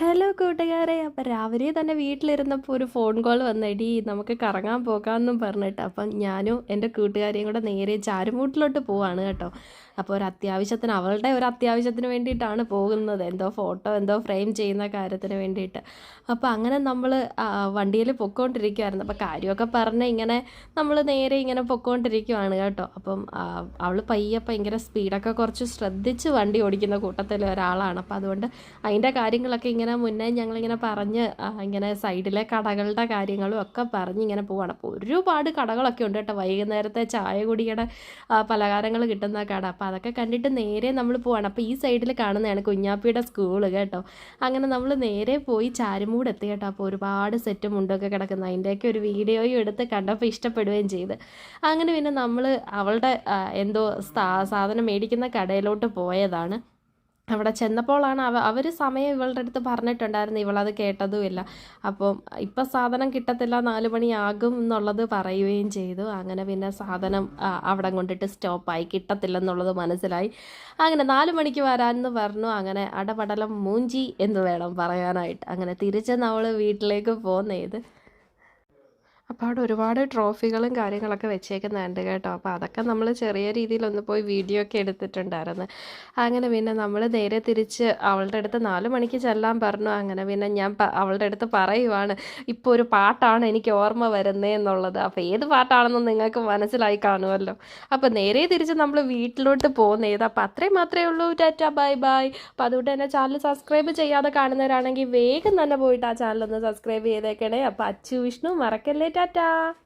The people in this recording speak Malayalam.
ഹലോ കൂട്ടുകാരെ അപ്പം രാവിലെ തന്നെ വീട്ടിലിരുന്നപ്പോൾ ഒരു ഫോൺ കോൾ വന്നടി നമുക്ക് കറങ്ങാൻ പോകാമെന്നും പറഞ്ഞിട്ട്. അപ്പം ഞാനും എന്റെ കൂട്ടുകാരെയും കൂടെ നേരെ ചാരുമൂട്ടിലോട്ട് പോവാണ് കേട്ടോ. അപ്പോൾ ഒരു അത്യാവശ്യത്തിന് അവളുടെ ഒരു അത്യാവശ്യത്തിന് വേണ്ടിയിട്ടാണ് പോകുന്നത്. എന്തോ ഫോട്ടോ എന്തോ ഫ്രെയിം ചെയ്യുന്ന കാര്യത്തിന് വേണ്ടിയിട്ട്. അപ്പോൾ അങ്ങനെ നമ്മൾ വണ്ടിയിൽ പൊക്കോണ്ടിരിക്കുമായിരുന്നു അപ്പോൾ കാര്യമൊക്കെ പറഞ്ഞ് ഇങ്ങനെ നമ്മൾ നേരെ ഇങ്ങനെ പൊക്കോണ്ടിരിക്കുവാണ് കേട്ടോ. അപ്പം അവൾ പയ്യെ ഭയങ്കര സ്പീഡൊക്കെ കുറച്ച് ശ്രദ്ധിച്ച് വണ്ടി ഓടിക്കുന്ന കൂട്ടത്തിൽ ഒരാളാണ്. അപ്പോൾ അതുകൊണ്ട് അതിന്റെ കാര്യങ്ങളൊക്കെ ഇങ്ങനെ മുന്നേ ഞങ്ങളിങ്ങനെ പറഞ്ഞ് ഇങ്ങനെ സൈഡിലെ കടകളുടെ കാര്യങ്ങളും ഒക്കെ പറഞ്ഞ് ഇങ്ങനെ പോവാണ്. അപ്പോൾ ഒരുപാട് കടകളൊക്കെ ഉണ്ട് കേട്ടോ. വൈകുന്നേരത്തെ ചായ കുടിയുടെ പലഹാരങ്ങൾ കിട്ടുന്ന കട. അപ്പോൾ അതൊക്കെ കണ്ടിട്ട് നേരെ നമ്മൾ പോവാണ്. അപ്പോൾ ഈ സൈഡിൽ കാണുന്നതാണ് കുഞ്ഞാപ്പിയുടെ സ്കൂൾ കേട്ടോ. അങ്ങനെ നമ്മൾ നേരെ പോയി ചാരുമൂട് എത്തി കേട്ടോ. അപ്പോൾ ഒരുപാട് സെറ്റ് മുണ്ടൊക്കെ കിടക്കുന്ന. അതിന്റെയൊക്കെ ഒരു വീഡിയോയും എടുത്ത് കണ്ടപ്പോൾ ഇഷ്ടപ്പെടുകയും ചെയ്ത്. അങ്ങനെ പിന്നെ നമ്മൾ അവളുടെ എന്തോ സാധനം മേടിക്കുന്ന കടയിലോട്ട് പോയതാണ്. അവിടെ ചെന്നപ്പോഴാണ് അവ അവർ സമയം ഇവളുടെ അടുത്ത് പറഞ്ഞിട്ടുണ്ടായിരുന്നു ഇവളത് കേട്ടതുമില്ല. അപ്പം ഇപ്പം സാധനം കിട്ടത്തില്ല നാല് മണിയാകും എന്നുള്ളത് പറയുകയും ചെയ്തു. അങ്ങനെ പിന്നെ സാധനം അവിടെ കൊണ്ടിട്ട് സ്റ്റോപ്പായി. കിട്ടത്തില്ല എന്നുള്ളത് മനസ്സിലായി. അങ്ങനെ നാല് മണിക്ക് വരാമെന്ന് പറഞ്ഞു. അങ്ങനെ അടപടലം മൂഞ്ചി എന്ന് വേണം പറയാനായിട്ട്. അങ്ങനെ തിരിച്ച് നമ്മൾ വീട്ടിലേക്ക് പോകുന്നത് അവിടെ ഒരുപാട് ട്രോഫികളും കാര്യങ്ങളൊക്കെ വെച്ചേക്കുന്നുണ്ട് കേട്ടോ. അപ്പോൾ അതൊക്കെ നമ്മൾ ചെറിയ രീതിയിലൊന്ന് പോയി വീഡിയോ ഒക്കെ എടുത്തിട്ടുണ്ടായിരുന്നു. അങ്ങനെ പിന്നെ നമ്മൾ നേരെ തിരിച്ച് അവളുടെ അടുത്ത് നാല് മണിക്ക് ചെല്ലാൻ പറഞ്ഞു. അങ്ങനെ പിന്നെ ഞാൻ അവളുടെ അടുത്ത് പറയുവാണ് ഇപ്പോൾ ഒരു പാട്ടാണ് എനിക്ക് ഓർമ്മ വരുന്നത് എന്നുള്ളത്. അപ്പോൾ ഏത് പാട്ടാണെന്ന് നിങ്ങൾക്ക് മനസ്സിലായി കാണുമല്ലോ. അപ്പോൾ നേരെ തിരിച്ച് നമ്മൾ വീട്ടിലോട്ട് പോകുന്നത് അപ്പോൾ അത്രയും മാത്രമേ ഉള്ളൂ. Tata bye bye. അപ്പോൾ അതുകൊണ്ട് തന്നെ ചാനൽ സബ്സ്ക്രൈബ് ചെയ്യാതെ കാണുന്നവരാണെങ്കിൽ വേഗം തന്നെ പോയിട്ട് ആ ചാനൽ ഒന്ന് സബ്സ്ക്രൈബ് ചെയ്തേക്കണേ. അപ്പോൾ അച്ചു വിഷ്ണു മറക്കല്ലേ ടാറ്റ